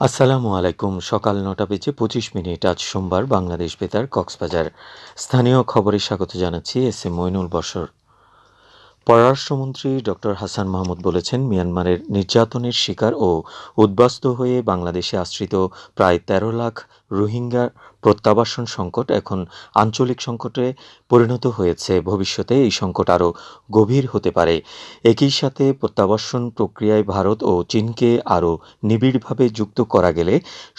আসসালামু আলাইকুম। সকাল নটা বেজে পঁচিশ মিনিট। আজ সোমবার বাংলাদেশ বেতার কক্সবাজার। স্থানীয় খবরে স্বাগত জানাচ্ছি এস এম মইনুল বসর পররাষ্ট্রমন্ত্রী ডক্টর হাসান মাহমুদ বলেছেন, মিয়ানমারের নির্যাতনের শিকার ও উদ্বাস্ত হয়ে বাংলাদেশে আশ্রিত প্রায় তেরো লাখ রোহিঙ্গা প্রত্যাবাসন সংকট এখন আঞ্চলিক সংকটে পরিণত হয়েছে। ভবিষ্যতে এই সংকট আরও গভীর হতে পারে। একই সাথে প্রত্যাবাসন প্রক্রিয়ায় ভারত ও চীনকে আরও নিবিড়ভাবে যুক্ত করা গেলে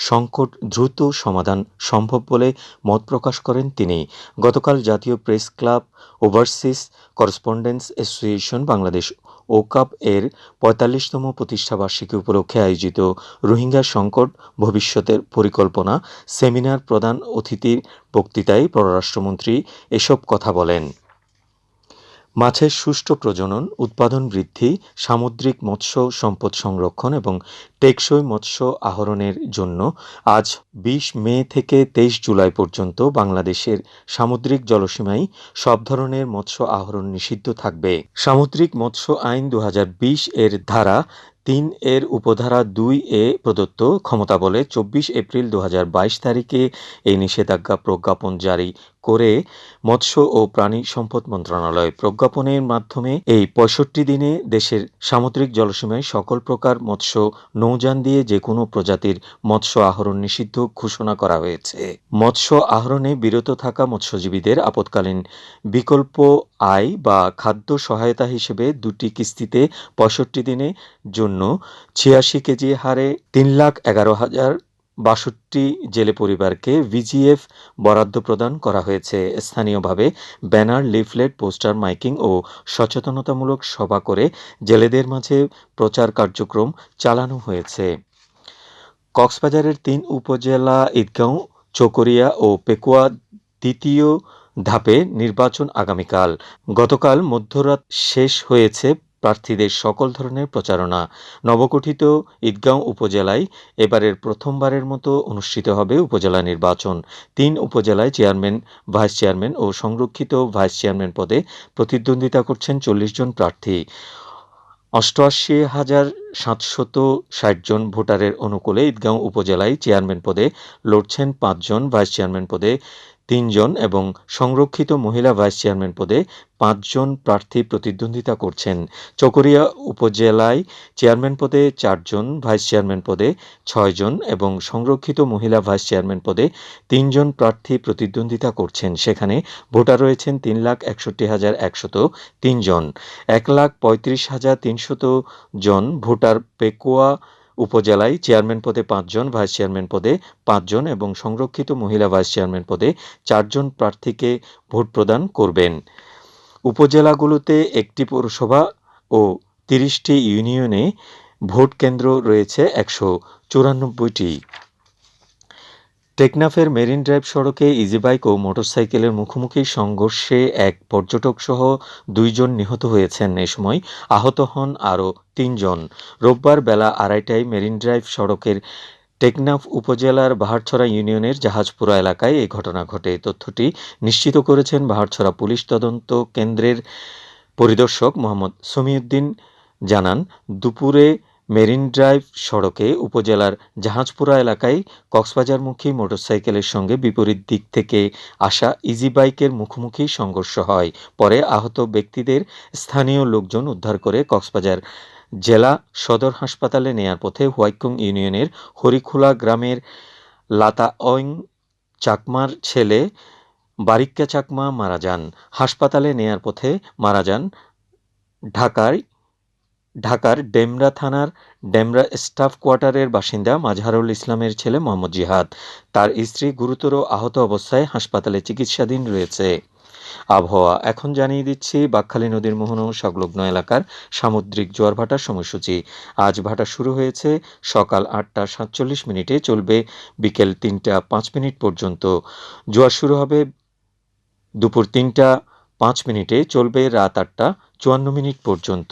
সংকট দ্রুত সমাধান সম্ভব বলে মত প্রকাশ করেন তিনি। গতকাল জাতীয় press club overseas correspondence association Bangladesh OCAB এর পঁয়তাল্লিশতম প্রতিষ্ঠাবার্ষিকী উপলক্ষে আয়োজিত রোহিঙ্গা সংকট ভবিষ্যতের পরিকল্পনা সেমিনার প্রধান অতিথির বক্তৃতায় পররাষ্ট্রমন্ত্রী এসব কথা বলেন। মাছের সুষ্ঠু প্রজনন, উৎপাদন বৃদ্ধি, সামুদ্রিক মৎস্য সম্পদ সংরক্ষণ এবং টেকসই মৎস্য আহরণের জন্য আজ বিশ মে থেকে তেইশ জুলাই পর্যন্ত বাংলাদেশের সামুদ্রিক জলসীমায় সব ধরনের মৎস্য আহরণ নিষিদ্ধ থাকবে। সামুদ্রিক মৎস্য আইন দু হাজার বিশ এর ধারা তিন এর উপধারা দুই এ প্রদত্ত ক্ষমতা বলে চব্বিশ এপ্রিল দু হাজার বাইশ তারিখে এই নিষেধাজ্ঞা প্রজ্ঞাপন জারি করে মৎস্য ও প্রাণী সম্পদ মন্ত্রণালয় প্রজ্ঞাপনের মাধ্যমে এই পঁয়ষট্টি দিনে দেশের সামুদ্রিক জলসীমায় সকল প্রকার মৎস্য নৌযান দিয়ে যে কোনো প্রজাতির মৎস্য আহরণ নিষিদ্ধ ঘোষণা করা হয়েছে। মৎস্য আহরণে বিরত থাকা মৎস্যজীবীদের আপৎকালীন বিকল্প আয় বা খাদ্য সহায়তা হিসেবে দুটি কিস্তিতে পঁয়ষট্টি দিনের জন্য ছিয়াশি কেজি হারে তিন লাখ এগারো হাজার বাষট্টি জেলে পরিবারকে ভিজিএফ বরাদ্দ প্রদান করা হয়েছে। স্থানীয়ভাবে ব্যানার, লিফলেট, পোস্টার, মাইকিং ও সচেতনতামূলক সভা করে জেলেদের মাঝে প্রচার কার্যক্রম চালানো হয়েছে। কক্সবাজারের তিন উপজেলা ঈদগাঁও, চকরিয়া ও পেকুয়া দ্বিতীয় ধাপে নির্বাচন আগামীকাল। গতকাল মধ্যরাত শেষ হয়েছে প্রার্থীদের সকল ধরনের প্রচারণা নবগঠিত ঈদগাঁও উপজেলায় এবারের প্রথমবারের মতো অনুষ্ঠিত হবে উপজেলা নির্বাচন। তিন উপজেলায় চেয়ারম্যান, ভাইস চেয়ারম্যান ও সংরক্ষিত ভাইস চেয়ারম্যান পদে প্রতিদ্বন্দ্বিতা করছেন চল্লিশ জন প্রার্থী। অষ্টআশি হাজার সাতশত ষাট জন ভোটারের অনুকূলে ঈদগাঁও উপজেলায় চেয়ারম্যান পদে লড়ছেন পাঁচজন ভাইস চেয়ারম্যান পদে তিনজন এবং সংরক্ষিত মহিলা ভাইস চেয়ারম্যান পদে পাঁচজন প্রার্থী প্রতিদ্বন্দ্বিতা করছেন। চকরিয়া উপজেলায় চেয়ারম্যান পদে চারজন, ভাইস চেয়ারম্যান পদে ছয়জন এবং সংরক্ষিত মহিলা ভাইস চেয়ারম্যান পদে তিনজন প্রার্থী প্রতিদ্বন্দ্বিতা করছেন। সেখানে ভোটার রয়েছেন তিন লাখ একষট্টি হাজার একশত তিনজন। এক লাখ পঁয়ত্রিশ হাজার তিনশত জন ভোটার পেকুয়া উপজেলায় চেয়ারম্যান পদে পাঁচজন, ভাইস চেয়ারম্যান পদে পাঁচজন এবং সংরক্ষিত মহিলা ভাইস চেয়ারম্যান পদে চারজন প্রার্থীকে ভোট প্রদান করবেন। উপজেলাগুলোতে একটি পৌরসভা ও তিরিশটি ইউনিয়নে ভোট কেন্দ্র রয়েছে একশো চুরানব্বইটি। টেকনাফের মেরিন ড্রাইভ সড়কে ইজিবাইক ও মোটরসাইকেলের মুখোমুখি সংঘর্ষে এক পর্যটক সহ দুইজন নিহত হয়েছেন। এ সময় আহত হন আরও তিনজন। রোববার বেলা আড়াইটায় মেরিন ড্রাইভ সড়কের টেকনাফ উপজেলার বাহারছড়া ইউনিয়নের জাহাজপুরা এলাকায় এই ঘটনা ঘটে। তথ্যটি নিশ্চিত করেছেন বাহারছড়া পুলিশ তদন্ত কেন্দ্রের পরিদর্শক মোহাম্মদ সমিউদ্দিন। জানান, দুপুরে মেরিন ড্রাইভ সড়কে উপজেলার জাহাজপুরা এলাকায় কক্সবাজারমুখী মোটরসাইকেলের সঙ্গে বিপরীত দিক থেকে আসা ইজি বাইকের মুখোমুখি সংঘর্ষ হয়। পরে আহত ব্যক্তিদের স্থানীয় লোকজন উদ্ধার করে কক্সবাজার জেলা সদর হাসপাতালে নেয়ার পথে হোয়াইকুং ইউনিয়নের হরিখোলা গ্রামের লাতা অইং চাকমার ছেলে বারিক্কা চাকমা মারা যান। হাসপাতালে নেয়ার পথে মারা যান ঢাকায় ঢাকার ডেমরা থানার ডেমরা স্টাফ কোয়ার্টারের বাসিন্দা মাজহারুল ইসলামের ছেলে মোহাম্মদ জিহাদ। তার স্ত্রী গুরুতর আহত অবস্থায় হাসপাতালে চিকিৎসাধীন রয়েছে। আবহাওয়া, এখন জানিয়ে দিচ্ছি, বাকখালী নদীর মোহন সংলগ্ন এলাকার সামুদ্রিক জোয়ার ভাটার সময়সূচি। আজ ভাটা শুরু হয়েছে, সকাল আটটা সাতচল্লিশ মিনিটে চলবে বিকেল তিনটা পাঁচ মিনিট পর্যন্ত। জোয়ার শুরু হবে দুপুর তিনটা পাঁচ মিনিটে, চলবে রাত আটটা চুয়ান্ন মিনিট পর্যন্ত।